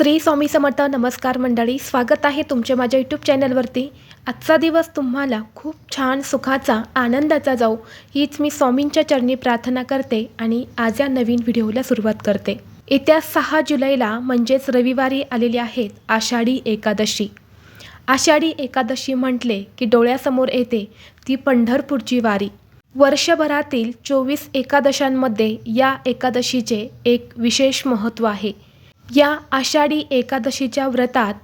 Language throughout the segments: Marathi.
श्री स्वामी समर्थ नमस्कार मंडळी स्वागत आहे तुमचे माझ्या यूट्यूब चॅनलवरती आजचा दिवस तुम्हाला खूप छान सुखाचा आनंदाचा जाऊ हीच मी स्वामींच्या चरणी प्रार्थना करते आणि आज या नवीन व्हिडिओला सुरुवात करते. येत्या सहा जुलैला म्हणजेच रविवारी आलेली आहेत आषाढी एकादशी. आषाढी एकादशी म्हटले की डोळ्यासमोर येते ती पंढरपूरची वारी. वर्षभरातील चोवीस एकादशांमध्ये या एकादशीचे एक विशेष महत्त्व आहे. या आषाढी एकादशीच्या व्रतात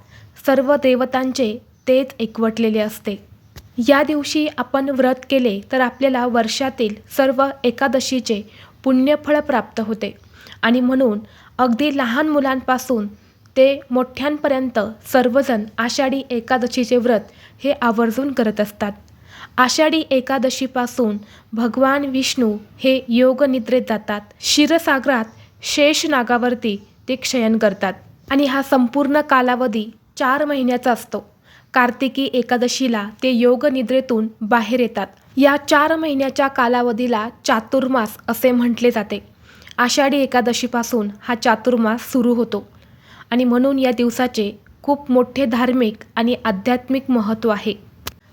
सर्व देवतांचे तेच एकवटलेले असते. या दिवशी आपण व्रत केले तर आपल्याला वर्षातील सर्व एकादशीचे पुण्यफळ प्राप्त होते आणि म्हणून अगदी लहान मुलांपासून ते मोठ्यांपर्यंत सर्वजण आषाढी एकादशीचे व्रत हे आवर्जून करत असतात. आषाढी एकादशीपासून भगवान विष्णू हे योगनिद्रेत जातात. क्षीरसागरात शेष नागावरती ते क्षयन करतात. आणि हा संपूर्ण कालावधी चार महिन्याचा असतो. कार्तिकी एकादशीला ते योगनिद्रेतून बाहेर येतात. या चार महिन्याच्या कालावधीला चातुर्मास असे म्हटले जाते. आषाढी एकादशीपासून हा चातुर्मास सुरू होतो. आणि म्हणून या दिवसाचे खूप मोठे धार्मिक आणि आध्यात्मिक महत्त्व आहे.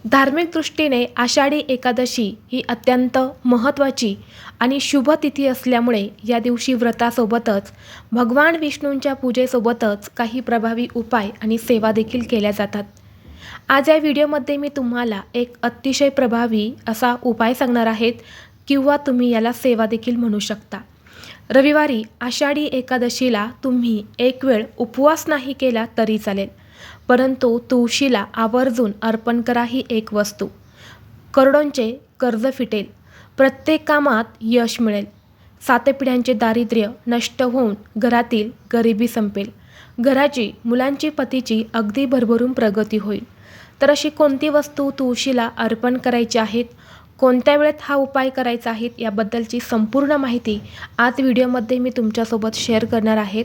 धार्मिक दृष्टीने आषाढी एकादशी ही अत्यंत महत्त्वाची आणि शुभ तिथी असल्यामुळे या दिवशी व्रतासोबतच भगवान विष्णूंच्या पूजेसोबतच काही प्रभावी उपाय आणि सेवा देखील केल्या जातात. आज या व्हिडिओमध्ये मी तुम्हाला एक अतिशय प्रभावी असा उपाय सांगणार आहेत किंवा तुम्ही याला सेवा देखील म्हणू शकता. रविवारी आषाढी एकादशीला तुम्ही एक वेळ उपवास नाही केला तरी चालेल. परंतु तुळशीला आवर्जून अर्पण करा ही एक वस्तू. करोडोंचे कर्ज फिटेल. प्रत्येक कामात यश मिळेल. सात पिढ्यांचे दारिद्र्य नष्ट होऊन घरातील गरिबी संपेल. घराची मुलांची पतीची अगदी भरभरून प्रगती होईल. तर अशी कोणती वस्तू तुळशीला अर्पण करायची आहेत? कोणत्या वेळेत हा उपाय करायचा आहे? याबद्दलची संपूर्ण माहिती आज व्हिडिओमध्ये मी तुमच्यासोबत शेअर करणार आहेत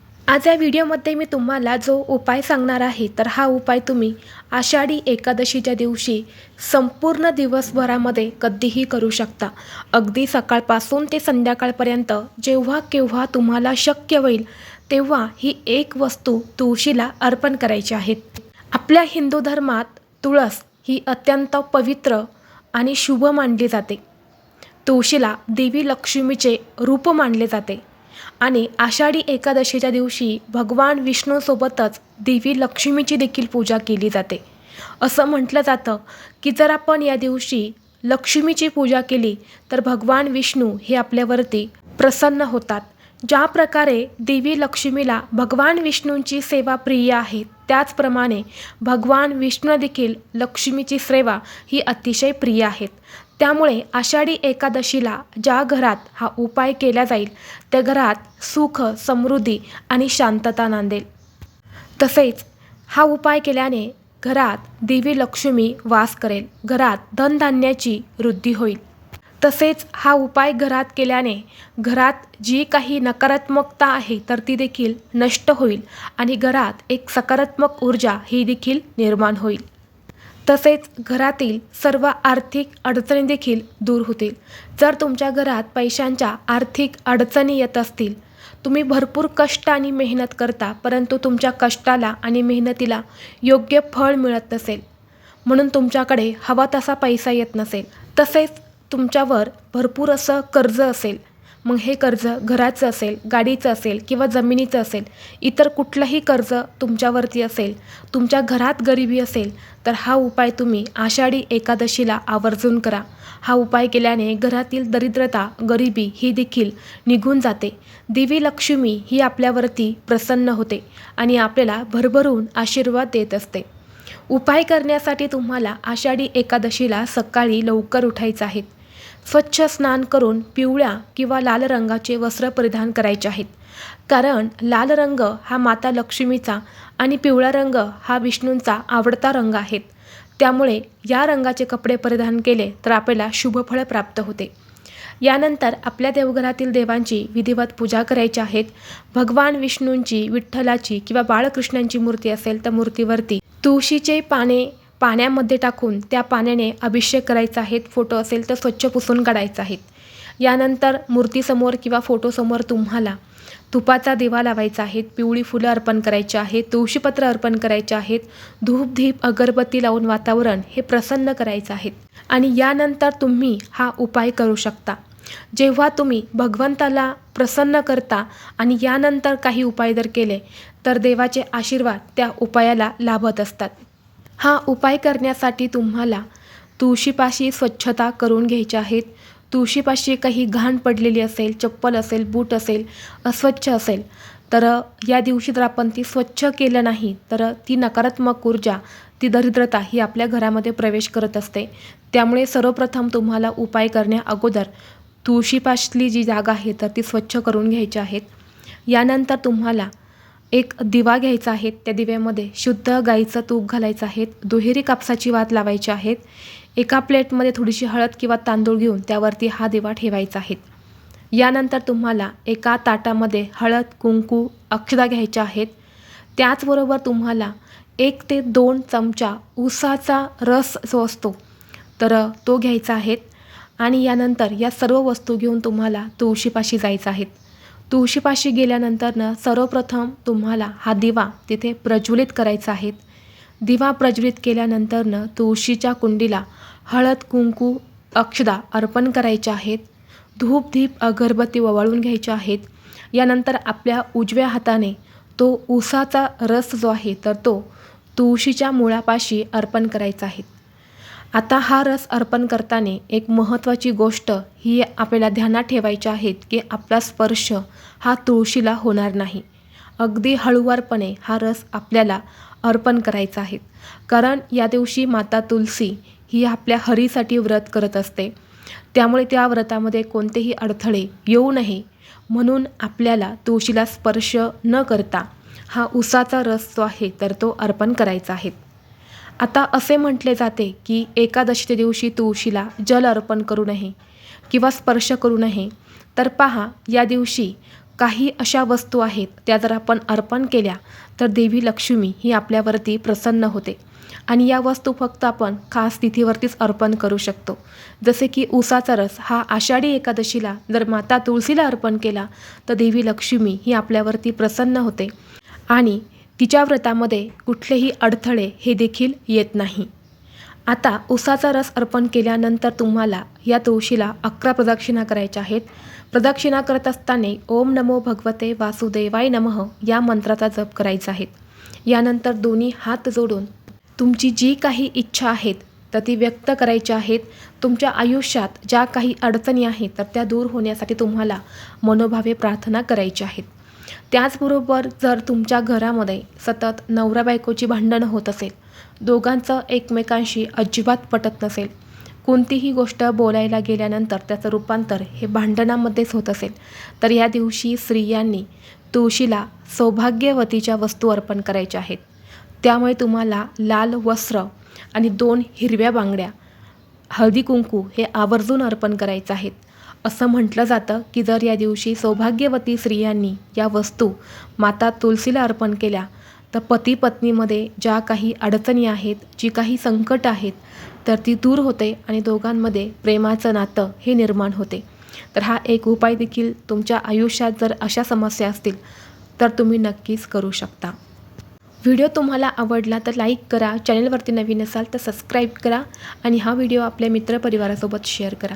आज या व्हिडिओमध्ये मी तुम्हाला जो उपाय सांगणार आहे तर हा उपाय तुम्ही आषाढी एकादशीच्या दिवशी संपूर्ण दिवसभरामध्ये कधीही करू शकता. अगदी सकाळपासून ते संध्याकाळपर्यंत जेव्हा केव्हा तुम्हाला शक्य होईल तेव्हा ही एक वस्तू तुळशीला अर्पण करायची आहेत आपल्या हिंदू धर्मात तुळस ही अत्यंत पवित्र आणि शुभ मानली जाते. तुळशीला देवी लक्ष्मीचे रूप मानले जाते. आणि आषाढी एकादशीच्या दिवशी भगवान विष्णूसोबतच देवी लक्ष्मीची देखील पूजा केली जाते. असं म्हटलं जातं की जर आपण या दिवशी लक्ष्मीची पूजा केली तर भगवान विष्णू हे आपल्यावरती प्रसन्न होतात. ज्या प्रकारे देवी लक्ष्मीला भगवान विष्णूंची सेवा प्रिय आहे त्याचप्रमाणे भगवान विष्णू देखील लक्ष्मीची सेवा ही अतिशय प्रिय आहेत. त्यामुळे आषाढी एकादशीला ज्या घरात हा उपाय केला जाईल त्या घरात सुख समृद्धी आणि शांतता नांदेल. तसेच हा उपाय केल्याने घरात देवी लक्ष्मी वास करेल घरात धनधान्याची वृद्धी होईल. तसेच हा उपाय घरात केल्याने घरात जी काही नकारात्मकता आहे तर ती देखील नष्ट होईल आणि घरात एक सकारात्मक ऊर्जा ही देखील निर्माण होईल. तसेच घरातील सर्व आर्थिक अडचणी देखील दूर होतील. जर तुमच्या घरात पैशांच्या आर्थिक अडचणी येत असतील तुम्ही भरपूर कष्ट आणि मेहनत करता परंतु तुमच्या कष्टाला आणि मेहनतीला योग्य फळ मिळत नसेल. म्हणून तुमच्याकडे हवा तसा पैसा येत नसेल. तसेच तुमच्यावर भरपूर असं कर्ज असेल. मग हे कर्ज घराचं असेल गाडीचं असेल किंवा जमिनीचं असेल इतर कुठलंही कर्ज तुमच्यावरती असेल तुमच्या घरात गरिबी असेल तर हा उपाय तुम्ही आषाढी एकादशीला आवर्जून करा. हा उपाय केल्याने घरातील दरिद्रता गरिबी ही देखील निघून जाते. देवी लक्ष्मी ही आपल्यावरती प्रसन्न होते आणि आपल्याला भरभरून आशीर्वाद देत असते. उपाय करण्यासाठी तुम्हाला आषाढी एकादशीला सकाळी लवकर उठायचं आहे. स्वच्छ स्नान करून पिवळ्या किंवा लाल रंगाचे वस्त्र परिधान करायचे आहेत. कारण लाल रंग हा माता लक्ष्मीचा आणि पिवळा रंग हा विष्णूंचा आवडता रंग आहेत. त्यामुळे या रंगाचे कपडे परिधान केले तर आपल्याला शुभफळ प्राप्त होते. यानंतर आपल्या देवघरातील देवांची विधिवत पूजा करायची आहेत. भगवान विष्णूंची विठ्ठलाची किंवा बाळकृष्णांची मूर्ती असेल तर मूर्तीवरती तुळशीचे पाने पाण्यामध्ये टाकून त्या पाण्याने अभिषेक करायचा आहेत. फोटो असेल तर स्वच्छ पुसून काढायचा आहेत. यानंतर मूर्तीसमोर किंवा फोटोसमोर तुम्हाला तुपाचा दिवा लावायचा आहेत पिवळी फुलं अर्पण करायची आहेत. तुळशीपत्र अर्पण करायचे आहेत. धूप धीप अगरबत्ती लावून वातावरण हे प्रसन्न करायचं आहे आणि यानंतर तुम्ही हा उपाय करू शकता. जेव्हा तुम्ही भगवंताला प्रसन्न करता आणि यानंतर काही उपाय जर केले तर देवाचे आशीर्वाद त्या उपायाला लाभत असतात. हा उपाय करण्यासाठी तुम्हाला तुळशीपाशी स्वच्छता करून घ्यायची आहेत. तुळशीपाशी काही घाण पडलेली असेल चप्पल असेल बूट असेल अस्वच्छ असेल तर या दिवशी जर आपण ती स्वच्छ केलं नाही तर ती नकारात्मक ऊर्जा ती दरिद्रता ही आपल्या घरामध्ये प्रवेश करत असते. त्यामुळे सर्वप्रथम तुम्हाला उपाय करण्या अगोदर तुळशीपासली जी जागा आहे तर ती स्वच्छ करून घ्यायची आहेत. यानंतर तुम्हाला एक दिवा घ्यायचा आहे. त्या दिव्यामध्ये शुद्ध गाईचं तूप घालायचं आहे. दुहेरी कापसाची वात लावायची आहेत एका प्लेटमध्ये थोडीशी हळद किंवा तांदूळ घेऊन त्यावरती हा दिवा ठेवायचा आहे. यानंतर तुम्हाला एका ताटामध्ये हळद कुंकू अक्षदा घ्यायच्या आहेत. त्याचबरोबर तुम्हाला एक ते दोन चमचा ऊसाचा रस जो असतो तर तो घ्यायचा आहे. आणि यानंतर या सर्व वस्तू घेऊन तुम्हाला तुळशीपाशी जायचं आहेत तुळशीपाशी गेल्यानंतरनं सर्वप्रथम तुम्हाला हा दिवा तिथे प्रज्वलित करायचा आहे. दिवा प्रज्वलित केल्यानंतरनं तुळशीच्या कुंडीला हळद कुंकू अक्षदा अर्पण करायच्या आहेत. धूप धीप अगरबत्ती ववाळून घ्यायच्या आहेत. यानंतर आपल्या उजव्या हाताने तो ऊसाचा रस जो आहे तर तो तुळशीच्या मुळापाशी अर्पण करायचा आहे. आता हा रस अर्पण करताना एक महत्त्वाची गोष्ट ही आपल्याला ध्यानात ठेवायची आहेत की आपला स्पर्श हा तुळशीला होणार नाही. अगदी हळूवारपणे हा रस आपल्याला अर्पण करायचा आहे. कारण या दिवशी माता तुलसी ही आपल्या हरीसाठी व्रत करत असते. त्यामुळे त्या व्रतामध्ये कोणतेही अडथळे येऊ नये. म्हणून आपल्याला तुळशीला स्पर्श न करता हा उसाचा रस जो आहे तर तो अर्पण करायचा आहे. आता असे म्हटले जाते की एकादशीच्या दिवशी तुळशीला जल अर्पण करू नये किंवा स्पर्श करू नये. तर पहा या दिवशी काही अशा वस्तू आहेत त्या जर आपण अर्पण केल्या तर देवी लक्ष्मी ही आपल्यावरती प्रसन्न होते. आणि या वस्तू फक्त आपण खास तिथीवरतीच अर्पण करू शकतो. जसे की ऊसाचा रस हा आषाढी एकादशीला जर माता तुळशीला अर्पण केला तर देवी लक्ष्मी ही आपल्यावरती प्रसन्न होते. आणि तिच्या व्रतामध्ये कुठलेही अडथळे हे देखील येत नाही. आता उसाचा रस अर्पण केल्यानंतर तुम्हाला या तुळशीला अकरा प्रदक्षिणा करायच्या आहेत. प्रदक्षिणा करत असताना ओम नमो भगवते वासुदेवाय नमः या मंत्राचा जप करायचा आहे. यानंतर दोन्ही हात जोडून तुमची जी काही इच्छा आहेत तर ती व्यक्त करायची आहेत. तुमच्या आयुष्यात ज्या काही अडचणी आहेत तर त्या दूर होण्यासाठी तुम्हाला मनोभावे प्रार्थना करायच्या आहेत. त्याचबरोबर जर तुमच्या घरामध्ये सतत नवरा बायकोची भांडणं होत असेल दोघांचं एकमेकांशी अजिबात पटत नसेल कोणतीही गोष्ट बोलायला गेल्यानंतर त्याचं रूपांतर हे भांडणामध्येच होत असेल तर या दिवशी स्त्रियांनी तुळशीला सौभाग्यवतीच्या वस्तू अर्पण करायच्या आहेत. त्यामुळे तुम्हाला लाल वस्त्र आणि दोन हिरव्या बांगड्या हळदी कुंकू हे आवर्जून अर्पण करायचं आहेत. असं म्हटलं जातं की जर या दिवशी सौभाग्यवती स्त्रियांनी या वस्तू माता तुलसीला अर्पण केल्या तर पती पत्नीमध्ये ज्या काही अडचणी आहेत जी काही संकट आहेत तर ती दूर होते आणि दोघांमध्ये प्रेमाचं नातं हे निर्माण होते. तर हा एक उपाय देखील तुमच्या आयुष्यात जर अशा समस्या असतील तर तुम्ही नक्कीच करू शकता. व्हिडिओ तुम्हाला आवडला तर लाईक करा चॅनलवरती नवीन असाल तर सबस्क्राईब करा आणि हा व्हिडिओ आपल्या मित्रपरिवारासोबत शेअर करा.